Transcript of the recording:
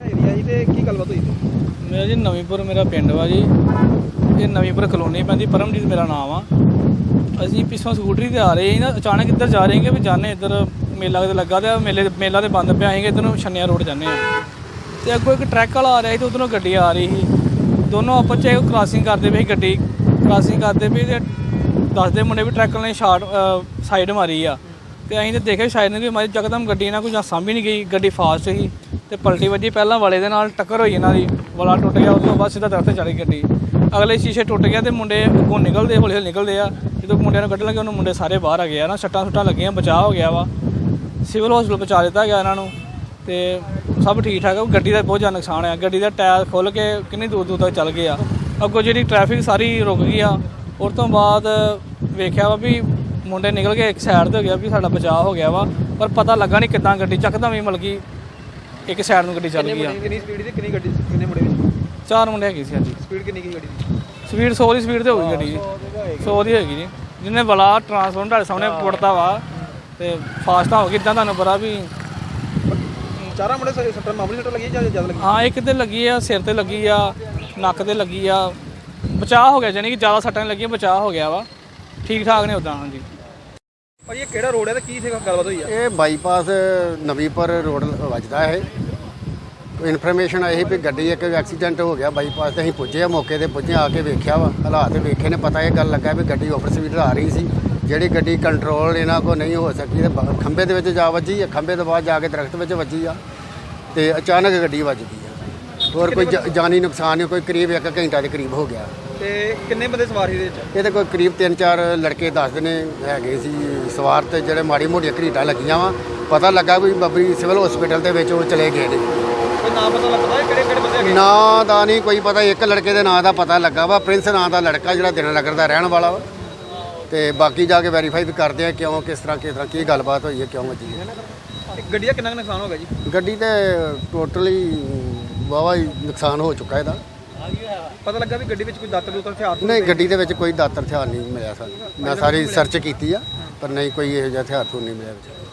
Area ਜੀ ਤੇ ਕੀ ਗੱਲਬਾਤ ਹੋਈ ਤੇ ਮੇਰਾ ਜੀ ਨਵੀਂਪੁਰ ਮੇਰਾ ਪਿੰਡ ਵਾ ਜੀ। ਇਹ ਨਵੀਂਪੁਰ ਕਲੋਨੀ ਪੈਂਦੀ, ਪਰਮਜੀਤ ਮੇਰਾ ਨਾਮ ਆ। ਅਸੀਂ ਪਿੱਛੋਂ ਸਕੂਟਰੀ ਤੇ ਆ ਰਹੇ ਸੀ ਨਾ, ਅਚਾਨਕ ਇੱਧਰ ਜਾ ਰਹੇ ਸੀਗੇ ਵੀ ਜਾਣੇ ਇੱਧਰ, ਮੇਲਾ ਕਿਤੇ ਲੱਗਾ ਤੇ ਮੇਲੇ, ਮੇਲਾ ਤੇ ਬੰਦ ਪਿਆ ਸੀਗਾ ਇੱਧਰ ਨੂੰ ਛੰਨਿਆ ਰੋਡ ਜਾਂਦੇ ਆ। ਤੇ ਅੱਗੋਂ ਇੱਕ ਟਰੱਕ ਵਾਲਾ ਆ ਰਿਹਾ ਸੀ ਤੇ ਉਧਰੋਂ ਗੱਡੀ ਆ ਰਹੀ ਸੀ। ਦੋਨੋਂ ਆਪਸ ਚ ਕ੍ਰਾਸਿੰਗ ਕਰਦੇ ਪਏ ਸੀ, ਗੱਡੀ ਕ੍ਰਾਸਿੰਗ ਕਰਦੇ ਪਏ ਤੇ ਦੱਸਦੇ ਮੁੰਡੇ ਵੀ ਟਰੱਕ ਵਾਲੇ ਨੇ ਸ਼ਾਰਟ ਸਾਈਡ ਮਾਰੀ ਆ। ਤੇ ਅਸੀਂ ਤੇ ਦੇਖਿਆ ਸ਼ਾਇਦ ਨੇ ਵੀ ਮਾਰੀ ਜਕਦਮ ਗੱਡੀ ਨਾਲ ਕੋਈ ਜਾਂ ਸਾਂਭੀ ਨਹੀਂ ਗਈ, ਗੱਡੀ ਫਾਸਟ ਸੀ। ਤੇ ਪਲਟੀ ਵੱਜੀ, ਪਹਿਲਾਂ ਵਾਲੇ ਦੇ ਨਾਲ ਟੱਕਰ ਹੋਈ ਇਹਨਾਂ ਦੀ, ਵਾਲਾ ਟੁੱਟ ਗਿਆ, ਉਸ ਤੋਂ ਬਾਅਦ ਸਿੱਧਾ ਦਰਖਤ ਤੇ ਚੜ ਗਈ ਗੱਡੀ। ਅਗਲੇ ਸ਼ੀਸ਼ੇ ਟੁੱਟ ਗਿਆ ਤੇ ਮੁੰਡੇ ਅੱਗੋਂ ਨਿਕਲਦੇ ਹੌਲੀ ਹੌਲੀ ਨਿਕਲਦੇ ਆ। ਜਦੋਂ ਮੁੰਡਿਆਂ ਨੂੰ ਕੱਢਣ ਲੱਗੇ ਉਹਨੂੰ ਮੁੰਡੇ ਸਾਰੇ ਬਾਹਰ ਆ ਗਏ ਆ ਨਾ। ਸੱਟਾਂ ਸੁੱਟਾਂ ਲੱਗੀਆਂ ਬਚਾਅ ਹੋ ਗਿਆ ਵਾ। ਸਿਵਲ ਹਸਪੀਟਲ ਪਹੁੰਚਾ ਦਿੱਤਾ ਗਿਆ ਇਹਨਾਂ ਨੂੰ ਤੇ ਸਭ ਠੀਕ ਠਾਕ ਆ। ਗੱਡੀ ਦਾ ਬਹੁਤ ਜ਼ਿਆਦਾ ਨੁਕਸਾਨ ਆ ਗੱਡੀ ਦਾ ਟਾਇਰ ਖੁੱਲ ਕੇ ਕਿੰਨੀ ਦੂਰ ਦੂਰ ਤੱਕ ਚੱਲ ਗਏ ਆ। ਅੱਗੋਂ ਜਿਹੜੀ ਟ੍ਰੈਫਿਕ ਸਾਰੀ ਰੁਕ ਗਈ ਆ ਉਸ ਤੋਂ ਬਾਅਦ ਵੇਖਿਆ ਵਾ ਵੀ ਮੁੰਡੇ ਨਿਕਲ ਕੇ ਇੱਕ ਸਾਈਡ ਤੇ ਹੋ ਗਿਆ ਵੀ ਸਾਡਾ ਬਚਾਅ ਹੋ ਗਿਆ ਵਾ। ਪਰ ਪਤਾ ਲੱਗਾ ਨਹੀਂ ਕਿੱਦਾਂ ਗੱਡੀ ਚੱਕਦਾ ਵੀ ਮਤਲਬ ਕਿ ਇੱਕ ਸਾਈਡ ਨੂੰ ਗੱਡੀ ਚੱਲ ਗਈ ਆ। ਕਿੰਨੀ ਸਪੀਡ ਦੀ ਕਿੰਨੀ ਗੱਡੀ ਸੀ? ਕਿੰਨੇ ਮੁੰਡੇ ਵਿੱਚ ਚਾਰ ਮੁੰਡੇ ਹੈਗੇ ਸੀ ਹਾਂਜੀ। ਸਪੀਡ ਕਿੰਨੀ ਕੀ ਗੱਡੀ ਦੀ? ਸਪੀਡ 100 ਦੀ ਸਪੀਡ ਤੇ ਹੋ ਗਈ ਗੱਡੀ ਜੀ। 100 ਦੀ ਹੈਗੀ ਜੀ। ਜਿਹਨੇ ਬਲਾ ਟਰਾਂਸਫਾਰਮਰ ਤੁਹਾਡੇ ਸਾਹਮਣੇ ਪੁੱਟਦਾ ਵਾ ਤੇ ਫਾਸਟ ਹੋ ਗਈ ਇਦਾਂ ਤੁਹਾਨੂੰ ਪਤਾ ਵੀ ਚਾਰਾਂ ਮੁੰਡੇ ਸ- ਸੱਟਾਂ ਮਾਮੂਲੀ ਸੱਟਾਂ ਲੱਗੀਆਂ ਜਾਂ ਜ਼ਿਆਦਾ ਲੱਗੀਆਂ? ਹਾਂ ਇੱਕ ਤੇ ਲੱਗੀ ਆ ਸਿਰ ਤੇ ਲੱਗੀ ਆ ਨੱਕ ਤੇ ਲੱਗੀ ਆ। ਬਚਾਅ ਹੋ ਗਿਆ ਜਾਨੀ ਕਿ ਜ਼ਿਆਦਾ ਸੱਟਾਂ ਨਹੀਂ ਲੱਗੀਆਂ ਬਚਾਅ ਹੋ ਗਿਆ ਵਾ। ਠੀਕ ਠਾਕ ਨੇ ਉਦਾਂ ਹਾਂਜੀ। ਭਾਈ ਇਹ ਕਿਹੜਾ ਰੋਡ ਹੈ ਤੇ ਕੀ ਇੱਥੇ ਗੱਲਬਾਤ ਹੋਈ ਆ? ਇਹ ਬਾਈਪਾਸ ਨਵੀਂਪੁਰ ਰੋਡ ਵੱਜਦਾ ਹੈ ਇਨਫੋਰਮੇਸ਼ਨ ਆਈ ਸੀ ਵੀ ਗੱਡੀ ਇੱਕ ਐਕਸੀਡੈਂਟ ਹੋ ਗਿਆ ਬਾਈਪਾਸ ਤੇ ਅਸੀਂ ਪੁੱਜੇ ਆ ਮੌਕੇ ਤੇ ਪੁੱਜੇ ਆ ਕੇ ਵੇਖਿਆ ਵਾ ਹਾਲਾਤ ਵੇਖੇ ਨੇ ਪਤਾ ਇਹ ਗੱਲ ਲੱਗਾ ਵੀ ਗੱਡੀ ਓਵਰ ਸਪੀਡ ਆ ਰਹੀ ਸੀ। ਜਿਹੜੀ ਗੱਡੀ ਕੰਟਰੋਲ ਇਹਨਾਂ ਕੋ ਨਹੀਂ ਹੋ ਸਕੀ ਤੇ ਬ- ਖੰਭੇ ਦੇ ਵਿੱਚ ਜਾ ਵੱਜੀ ਆ ਖੰਭੇ ਤੋਂ ਬਾਅਦ ਜਾ ਕੇ ਦਰਖਤ ਵਿੱਚ ਵੱਜੀ ਆ ਤੇ ਅਚਾਨਕ ਗੱਡੀ ਵੱਜ ਗਈ ਆ। ਹੋਰ ਕੋਈ ਜ- ਜਾਨੀ ਨੁਕਸਾਨ ਨਹੀਂ ਕੋਈ ਕਰੀਬ 1 ਘੰਟਾ ਦੇ ਕਰੀਬ ਹੋ ਗਿਆ। ਤੇ ਕਿੰਨੇ ਬੰਦੇ ਸਵਾਰ ਸੀ ਇਹਦੇ ਵਿੱਚ? ਇਹਦੇ ਕੋਈ ਕਰੀਬ 3-4 ਲੜਕੇ ਦੱਸਦੇ ਨੇ ਹੈਗੇ ਸੀ ਸਵਾਰ ਤੇ ਜਿਹੜੇ ਮਾੜੀ ਮੋਟੀਆਂ ਘਰੀਟਾਂ ਲੱਗੀਆਂ ਵਾ। ਪਤਾ ਲੱਗਾ ਵੀ ਬੱਬਰੀ ਸਿਵਲ ਹਸਪੀਟਲ ਦੇ ਵਿੱਚ ਉਹ ਚਲੇ ਗਏ ਨੇ। ਕੋਈ ਨਾਮ ਪਤਾ ਲੱਗਦਾ ਕਿਹੜੇ ਕਿਹੜੇ ਬੰਦੇ ਹੈਗੇ? ਨਾਂ ਦਾ ਨਹੀਂ ਕੋਈ ਪਤਾ ਇੱਕ ਲੜਕੇ ਦੇ ਨਾਂ ਦਾ ਪਤਾ ਲੱਗਾ ਵਾ। ਪ੍ਰਿੰਸ ਨਾਂ ਦਾ ਲੜਕਾ ਜਿਹੜਾ ਦਿਨ ਨਗਰ ਦਾ ਰਹਿਣ ਵਾਲਾ ਵਾ। ਤੇ ਬਾਕੀ ਜਾ ਕੇ ਵੈਰੀਫਾਈ ਵੀ ਕਰਦੇ ਆ ਕਿਉਂ ਕਿਸ ਤਰ੍ਹਾਂ ਕਿਸ ਤਰ੍ਹਾਂ ਕੀ ਗੱਲਬਾਤ ਹੋਈ ਹੈ ਕਿਉਂ ਵੱਜੀ ਗੱਡੀ ਦਾ ਕਿੰਨਾ ਕੁ ਨੁਕਸਾਨ ਹੋ ਗਿਆ ਜੀ? ਗੱਡੀ ਤੇ ਟੋਟਲੀ ਵਾਵਾ ਹੀ ਨੁਕਸਾਨ ਹੋ ਚੁੱਕਾ ਇਹਦਾ। ਪਤਾ ਲੱਗਾ ਵੀ ਗੱਡੀ ਵਿੱਚ ਕੋਈ ਦਾਤਰ ਦੂਤਰ ਹਥਿਆਰ ਨਹੀਂ ਗੱਡੀ ਦੇ ਵਿੱਚ ਕੋਈ ਦਾਤਰ ਹਥਿਆਰ ਨਹੀਂ ਮਿਲਿਆ ਸਾਨੂੰ। ਮੈਂ ਸਾਰੀ ਸਰਚ ਕੀਤੀ ਆ ਪਰ ਨਹੀਂ ਕੋਈ ਇਹੋ ਜਿਹਾ ਹਥਿਆਰ ਤੋਂ ਨਹੀਂ ਮਿਲਿਆ ਵਿੱਚ।